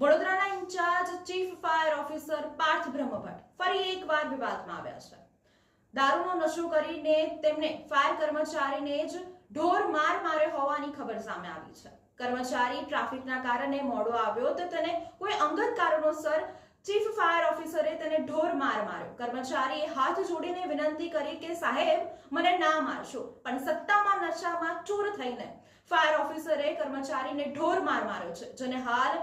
વડોદરાના incharge chief fire officer Parth Brahmbhatt ફરી એકવાર વિવાદમાં આવ્યા છે. દારૂનો નશો કરીને તેમને ફાયર કર્મચારીને જ ઢોર માર માર્યો હોવાની ખબર સામે આવી છે. કર્મચારી ટ્રાફિકના કારણે મોડો આવ્યો તો તેને કોઈ અંગત કારણોસર ચીફ ફાયર ઓફિસરે તેને ઢોર માર માર્યો. કર્મચારીએ હાથ જોડીને વિનંતી કરી કે, સાહેબ, મને ના મારશો. પણ સત્તામાં નશામાં ચૂર થઈને ફાયર ઓફિસરે કર્મચારીને ઢોર માર માર્યો છે, જેને હાલ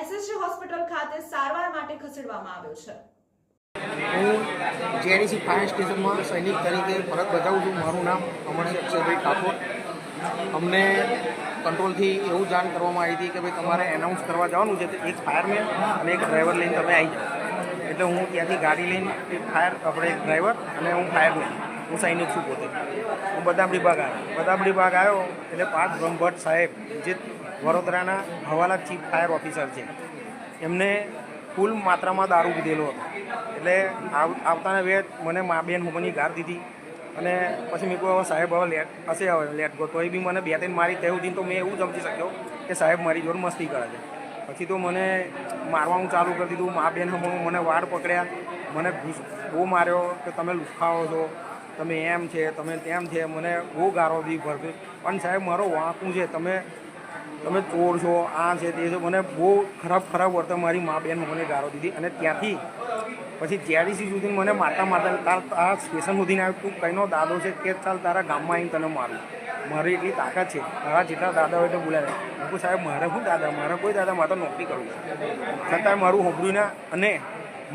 એસએસજી હોસ્પિટલ ખાતે સારવાર માટે ખસેડવામાં આવ્યો છે. હું જેડીસી ફાયર સ્ટેશનમાં સૈનિક તરીકે ફરજ બજાવું છું. મારું નામ અમરસિંહ અક્ષરભાઈ ઠાકોર. અમને કંટ્રોલથી એવું જાણ કરવામાં આવી હતી કે ભાઈ તમારે એનાઉન્સ કરવા જવાનું છે એક ફાયરમેન અને એક ડ્રાઈવર લઈને તમે આવી જાઓ. એટલે હું ત્યાંથી ગાડી લઈને એક ફાયર આપણે એક ડ્રાઈવર અને હું ફાયરમેન હું સૈનિક છું પોતે. હું બદામડી બાગ આવ્યો. બદામડી બાગ આવ્યો એટલે પાર્થ બ્રહ્મભટ્ટ સાહેબ, જે વડોદરાના હવાલા ચીફ ફાયર ઓફિસર છે. એમને ફૂલ માત્રામાં દારૂ પીધેલો હતો. એટલે આવ- આવતાના વેત મને મા, બેન હુમની ગાર દીધી અને પછી મેં કહું હવે સાહેબ હવે લેટ, હશે હવે લેટ ગો. તોય બી મને બે ત્રણ મારી તેવું દિન તો મેં એવું સમજી શક્યો કે સાહેબ મારી જોડે મસ્તી કરે છે. પછી તો મને મારવાનું ચાલુ કરી દીધું. મા, બેન હમણું મને વાળ પકડ્યા. મને ઘૂસ, બહુ માર્યો કે તમે લુખાવો છો. તમે એમ છે, તમે તેમ છે. મને બહુ ગારો દી ભરતી પણ સાહેબ, મારો વાંકું છે. તમે તમે ચોર છો, આ છે તે છે. મને બહુ ખરાબ ખરાબ વર્તન મારી મા બેન મને ગાળો દીધી અને ત્યાંથી પછી જેડીસી સુધી મને મારતા મારતા તાર આ સ્ટેશન સુધીને આવ્યું તું કઈનો દાદો છે કે ચાલ તારા ગામમાં આવીને તને મારું. મારી એટલી તાકાત છે. મારા જેટલા દાદા હોય તો બોલાવે હું સાહેબ, મારે શું દાદા? મારા કોઈ દાદા? મારે તો નોકરી કરું છું. છતાંય મારું હોબળ્યું ના અને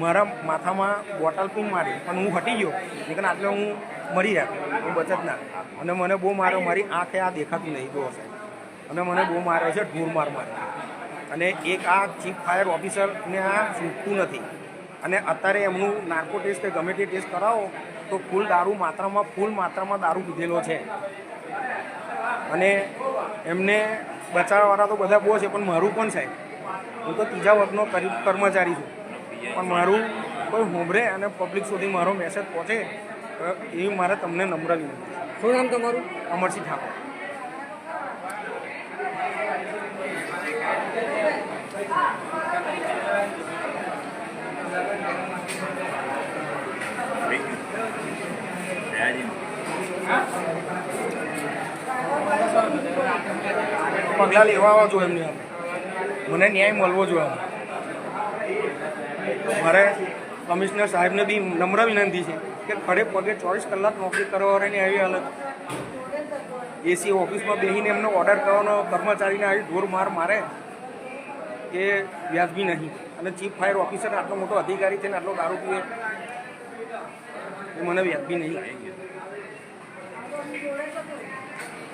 મારા માથામાં બોટલ પણ મારી પણ હું હટી ગયો. નીકળ આટલે હું મરી જાય હું બચત ના. અને મને બહુ મારો મારી આંખે આ દેખાતું નહીં. ગયો સાહેબ. અને મને બહુ માર્યો છે ઢૂર માર માર્યો અને એક આ ચીફ ફાયર ઓફિસરને આ છૂટતું નથી. અને અત્યારે એમનું નાર્કો ટેસ્ટ કે ગમે તે ટેસ્ટ કરાવો તો ફૂલ દારૂ માત્રામાં ફૂલ માત્રામાં દારૂ પીધેલો છે. અને એમને બચાવવાવાળા તો બધા બહુ છે પણ મારું પણ સાહેબ હું તો ત્રીજા વર્ગનો કર્મચારી છું. પણ મારું કોઈ હોંભરે અને પબ્લિક સુધી મારો મેસેજ પહોંચે એવી મારે તમને નમ્ર વિનંતી શું નામ તમારું? અમરસિંહ ઠાકોર. પગલાં લેવા જોઈએ એમને. મને ન્યાય મળવો જોઈએ મારે કમિશનર સાહેબને બી નમ્ર વિનંતી છે કે ખડે પગે ચોવીસ કલાક નોકરી કરવાવાળાની આવી હાલત. એસી ઓફિસમાં બેસીને એમનો ઓર્ડર કરવાનો કર્મચારીને આવી ઢોર માર મારે એ વ્યાજબી નહીં. અને ચીફ ફાયર ઓફિસર આટલો મોટો અધિકારી છે ને આટલો દારૂ પીએ એ મને વ્યાજબી નહીં.